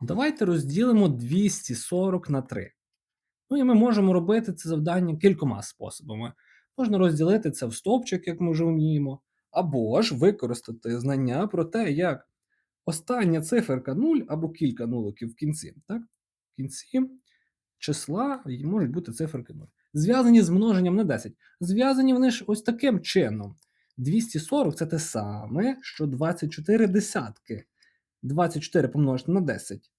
Давайте розділимо 240 на 3. Ну і ми можемо робити це завдання кількома способами. Можна розділити це в стовпчик, як ми вже вміємо, або ж використати знання про те, як остання циферка 0 або кілька нуликів в кінці. Так? В кінці числа можуть бути циферки 0. Зв'язані з множенням на 10. Зв'язані вони ж ось таким чином. 240 це те саме, що 24 десятки. 24 помножити на 10.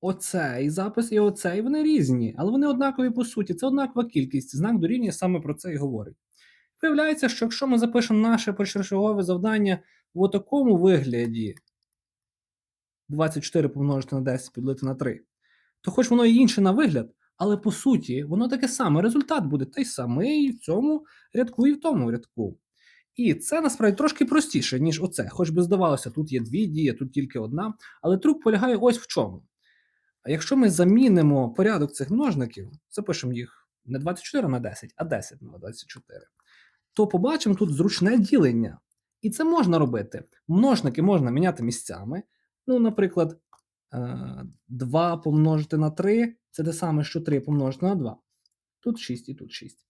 Оцей запис і оцей вони різні, але вони однакові по суті. Це однакова кількість. Знак дорівнює саме про це і говорить. Виявляється, що якщо ми запишемо наше першочергове завдання в такому вигляді 24 помножити на 10 поділити на 3, то хоч воно і інше на вигляд, але по суті воно таке саме. Результат буде той самий в цьому рядку і в тому рядку. І це насправді трошки простіше, ніж оце. Хоч би здавалося, тут є дві дії, тут тільки одна. Але трюк полягає ось в чому. А якщо ми замінимо порядок цих множників, запишемо їх не 24 на 10, а 10 на 24, то побачимо тут зручне ділення. І це можна робити. Множники можна міняти місцями. Ну, наприклад, 2 помножити на 3 це те саме, що 3 помножити на 2. Тут 6 і тут 6.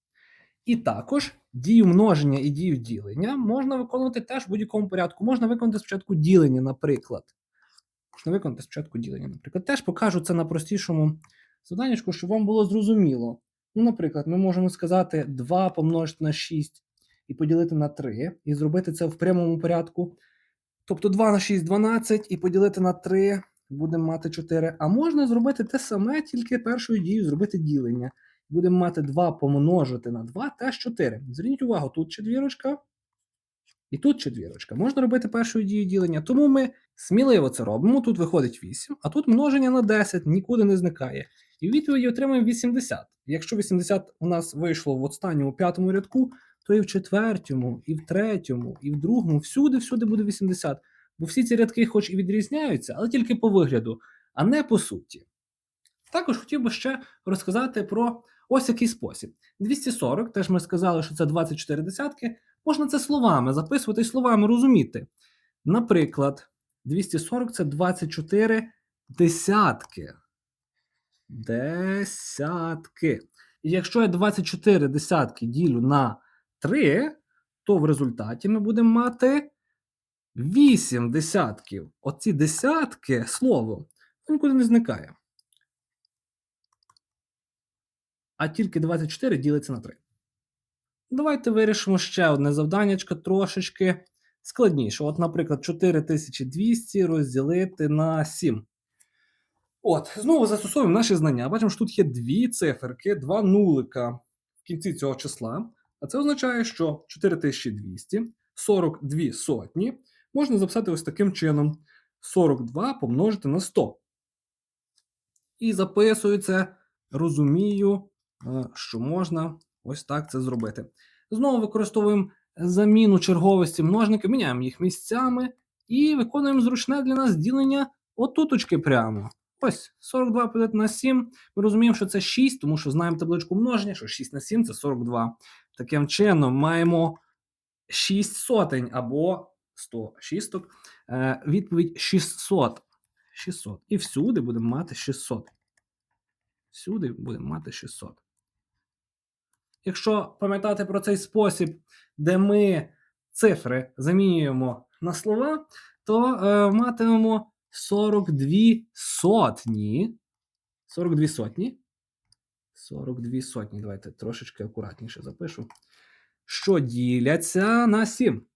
І також дію множення і дію ділення можна виконувати теж в будь-якому порядку. Можна виконати спочатку ділення, наприклад. Можна виконати спочатку ділення, наприклад. Теж покажу це на простішому завданнячку, щоб вам було зрозуміло. Ну, наприклад, ми можемо сказати 2 помножити на 6 і поділити на 3, і зробити це в прямому порядку. Тобто 2 на 6 12 і поділити на 3 будемо мати 4. А можна зробити те саме, тільки першою дією зробити ділення. Будемо мати 2 помножити на 2 теж 4. Зверніть увагу, тут четвірочка і тут четвірочка. Можна робити першою дією ділення. Тому ми сміливо це робимо. Тут виходить 8, а тут множення на 10 нікуди не зникає. І в відповіді отримаємо 80. Якщо 80 у нас вийшло в останньому п'ятому рядку, то і в четвертому, і в третьому, і в другому, всюди-всюди буде 80. Бо всі ці рядки, хоч і відрізняються, але тільки по вигляду, а не по суті. Також хотів би ще розказати про ось який спосіб. 240, теж ми сказали, що це 24 десятки. Можна це словами записувати і словами розуміти. Наприклад, 240 це 24 десятки. Десятки. І якщо я 24 десятки ділю на 3, то в результаті ми будемо мати 8 десятків. Оці десятки слово нікуди не зникає. А тільки 24 ділиться на 3. Давайте вирішимо ще одне завданнячко трошечки складніше. От, наприклад, 4200 розділити на 7. От, знову застосовуємо наші знання. Бачимо, що тут є дві циферки, два нулика в кінці цього числа. А це означає, що 4200, 42 сотні можна записати ось таким чином: 42 помножити на 100. І записую це, розумію, що можна ось так це зробити. Знову використовуємо заміну черговості множників, міняємо їх місцями і виконуємо зручне для нас ділення отуточки прямо. Ось 42 поділити на 7. Ми розуміємо, що це 6, тому що знаємо табличку множення, що 6 на 7 це 42. Таким чином, маємо 6 сотень або 100 шісток. Е, відповідь 600. 600. І всюди будемо мати 600. Всюди будемо мати 600. Якщо пам'ятати про цей спосіб, де ми цифри замінюємо на слова, то е, матимемо 42 сотні. 42 сотні. 42 сотні. Давайте трошечки акуратніше запишу. Що діляться на 7.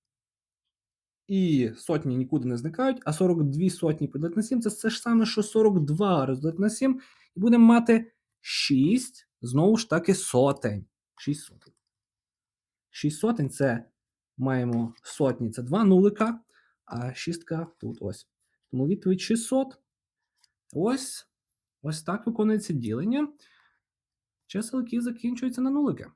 І сотні нікуди не зникають, а 42 сотні поділити на 7 це те ж саме, що 42 розділити на 7. І будемо мати 6, знову ж таки, сотень. 6 сотень. 6 сотень це маємо сотні, це 2 нулика, а шістка тут ось. Тому відповідь 600. Ось ось так виконується ділення. Чисел, які закінчуються на нулики.